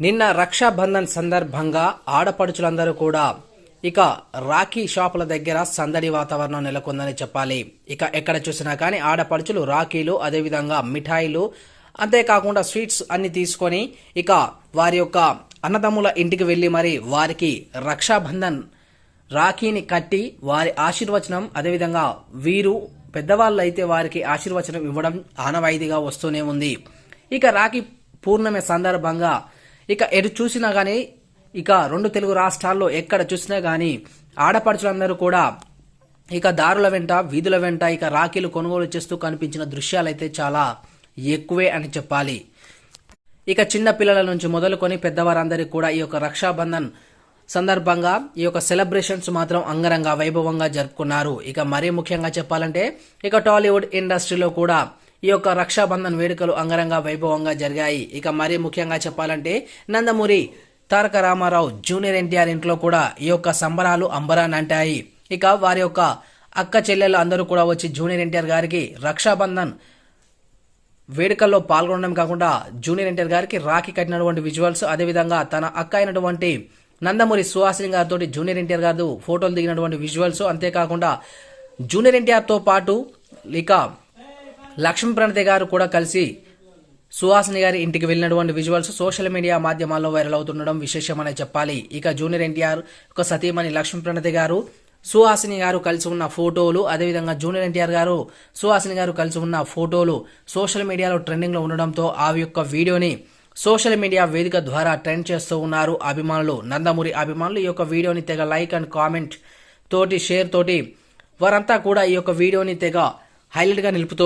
నిన్న రక్షాబంధన్ సందర్భంగా ఆడపడుచులందరూ కూడా ఇక రాఖీ షాపుల దగ్గర సందడి వాతావరణం నెలకొందని చెప్పాలి. ఇక ఎక్కడ చూసినా కానీ ఆడపడుచులు రాఖీలు అదేవిధంగా మిఠాయిలు అంతేకాకుండా స్వీట్స్ అన్ని తీసుకొని ఇక వారి యొక్క అన్నదమ్ముల ఇంటికి వెళ్ళి మరి వారికి రక్షాబంధన్ రాఖీని కట్టి వారి ఆశీర్వచనం అదేవిధంగా వీరు పెద్దవాళ్ళు అయితే వారికి ఆశీర్వచనం ఇవ్వడం ఆనవాయితీగా వస్తూనే ఉంది. ఇక రాఖీ పూర్ణమే సందర్భంగా ఇక ఎటు చూసినా కానీ ఇక రెండు తెలుగు రాష్ట్రాల్లో ఎక్కడ చూసినా కానీ ఆడపడుచులందరూ కూడా ఇక దారుల వెంట వీధుల వెంట ఇక రాఖీలు కొనుగోలు చేస్తూ కనిపించిన దృశ్యాలైతే చాలా ఎక్కువే అని చెప్పాలి. ఇక చిన్న పిల్లల నుంచి మొదలుకొని పెద్దవారందరికీ కూడా ఈ యొక్క రక్షాబంధన్ సందర్భంగా ఈ యొక్క సెలబ్రేషన్స్ మాత్రం అంగరంగ వైభవంగా జరుపుకున్నారు. ఇక మరీ ముఖ్యంగా చెప్పాలంటే ఇక టాలీవుడ్ ఇండస్ట్రీలో కూడా ఈ యొక్క రక్షాబంధన్ వేడుకలు అంగరంగ వైభవంగా జరిగాయి. ఇక మరీ ముఖ్యంగా చెప్పాలంటే నందమూరి తారక రామారావు జూనియర్ ఎన్టీఆర్ ఇంట్లో కూడా ఈ యొక్క సంబరాలు అంబరానంటాయి అంటాయి. ఇక వారి యొక్క అక్క చెల్లెలు అందరూ కూడా వచ్చి జూనియర్ ఎన్టీఆర్ గారికి రక్షాబంధన్ వేడుకల్లో పాల్గొనడం కాకుండా జూనియర్ ఎన్టీఆర్ గారికి రాఖీ కట్టినటువంటి విజువల్స్ అదేవిధంగా తన అక్క అయినటువంటి నందమూరి సుహాసిని గారితో జూనియర్ ఎన్టీఆర్ గారు ఫోటోలు దిగినటువంటి విజువల్స్ అంతేకాకుండా జూనియర్ ఎన్టీఆర్తో పాటు ఇక లక్ష్మీ ప్రణతి గారు కూడా కలిసి సుహాసిని గారి ఇంటికి వెళ్ళినటువంటి విజువల్స్ సోషల్ మీడియా మాధ్యమాల్లో వైరల్ అవుతుండడం విశేషమనే చెప్పాలి. ఇక జూనియర్ ఎన్టీఆర్ ఒక సతీమణి లక్ష్మీ ప్రణతి గారు సుహాసిని గారు కలిసి ఉన్న ఫోటోలు అదేవిధంగా జూనియర్ ఎన్టీఆర్ గారు సుహాసిని గారు కలిసి ఉన్న ఫోటోలు సోషల్ మీడియాలో ట్రెండింగ్లో ఉండడంతో ఆ యొక్క వీడియోని సోషల్ మీడియా వేదిక ద్వారా ట్రెండ్ చేస్తూ ఉన్నారు అభిమానులు. నందమూరి అభిమానులు ఈ యొక్క వీడియోని తెగ లైక్ అండ్ కామెంట్ తోటి షేర్ తోటి వారంతా కూడా ఈ యొక్క వీడియోని తెగ హైలైట్గా నిలుపుతూ